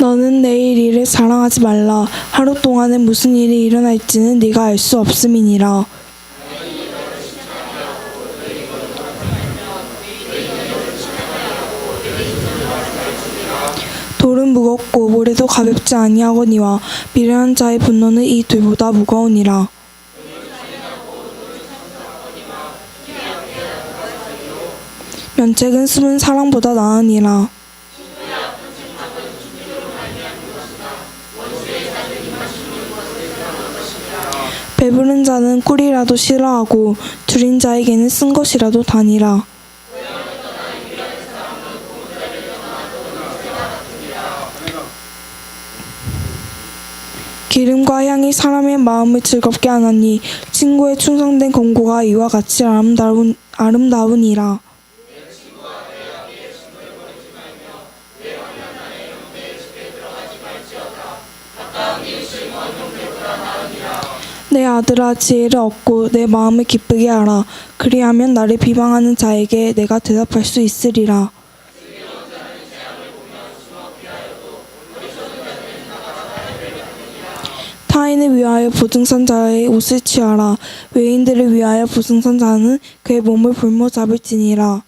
너는 내일 일을 자랑하지 말라. 하루 동안에 무슨 일이 일어날지는 네가 알 수 없음이니라. 돌은 무겁고 모래도 가볍지 아니하거니와 미련한 자의 분노는 이 둘보다 무거우니라. 면책은 숨은 사랑보다 나으니라. 배부른 자는 꿀이라도 싫어하고 줄인 자에게는 쓴 것이라도 다니라. 기름과 향이 사람의 마음을 즐겁게 하나니 친구의 충성된 공고가 이와 같이 아름다운 아름다우니라. 내 아들아 지혜를 얻고 내 마음을 기쁘게 하라. 그리하면 나를 비방하는 자에게 내가 대답할 수 있으리라. 타인을 위하여 보증선 자의 옷을 취하라. 외인들을 위하여 보증선 자는 그의 몸을 볼모 잡을지니라.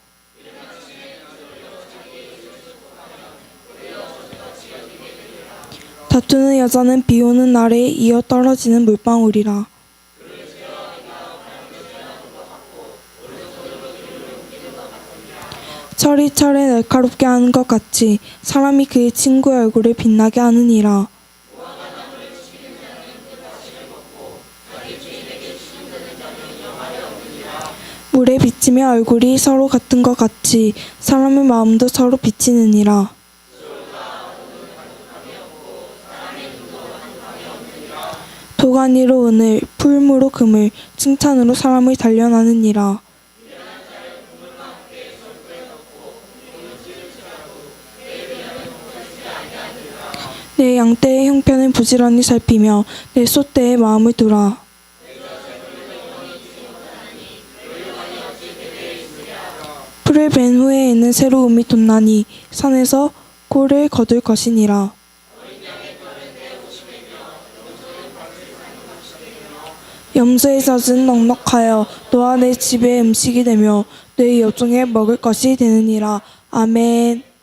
다투는 여자는 비 오는 날에 이어 떨어지는 물방울이라. 철이 철에 날카롭게 하는 것 같이 사람이 그의 친구의 얼굴을 빛나게 하느니라. 물에 비치며 얼굴이 서로 같은 것 같이 사람의 마음도 서로 비치느니라. 도가니로 은을, 풀무로 금을, 칭찬으로 사람을 단련하느니라. 내 양떼의 형편을 부지런히 살피며 내 소떼의 마음을 두라. 풀을 벤 후에에는 새로움이 돋나니 산에서 꼴을 거둘 것이니라. 염소의 젖은 넉넉하여 너와 내 집의 음식이 되며 내 여종의 먹을 것이 되느니라. 아멘.